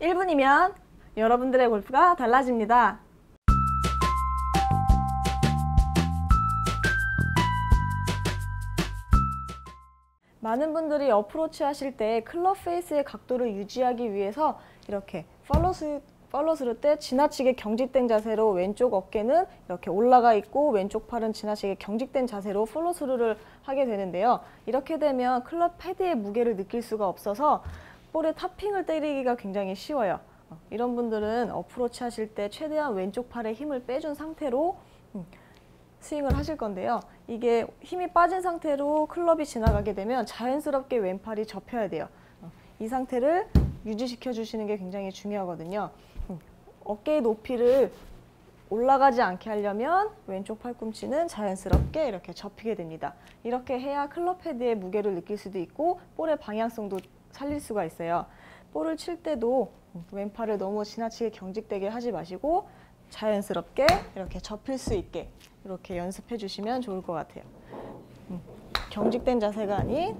1분이면 여러분들의 골프가 달라집니다. 많은 분들이 어프로치 하실 때 클럽 페이스의 각도를 유지하기 위해서 이렇게 팔로스 팔로스를 때 지나치게 경직된 자세로 왼쪽 어깨는 이렇게 올라가 있고 왼쪽 팔은 지나치게 경직된 자세로 플로스루를 하게 되는데요. 이렇게 되면 클럽 패드의 무게를 느낄 수가 없어서 볼에 타핑을 때리기가 굉장히 쉬워요. 어, 이런 분들은 어프로치 하실 때 최대한 왼쪽 팔에 힘을 빼준 상태로 음, 스윙을 하실 건데요. 이게 힘이 빠진 상태로 클럽이 지나가게 되면 자연스럽게 왼팔이 접혀야 돼요. 어, 이 상태를 유지시켜 주시는 게 굉장히 중요하거든요. 음, 어깨의 높이를 올라가지 않게 하려면 왼쪽 팔꿈치는 자연스럽게 이렇게 접히게 됩니다. 이렇게 해야 클럽 헤드의 무게를 느낄 수도 있고 볼의 방향성도 살릴 수가 있어요. 볼을 칠 때도 왼팔을 너무 지나치게 경직되게 하지 마시고 자연스럽게 이렇게 접힐 수 있게 이렇게 연습해 주시면 좋을 것 같아요. 음, 경직된 자세가 아닌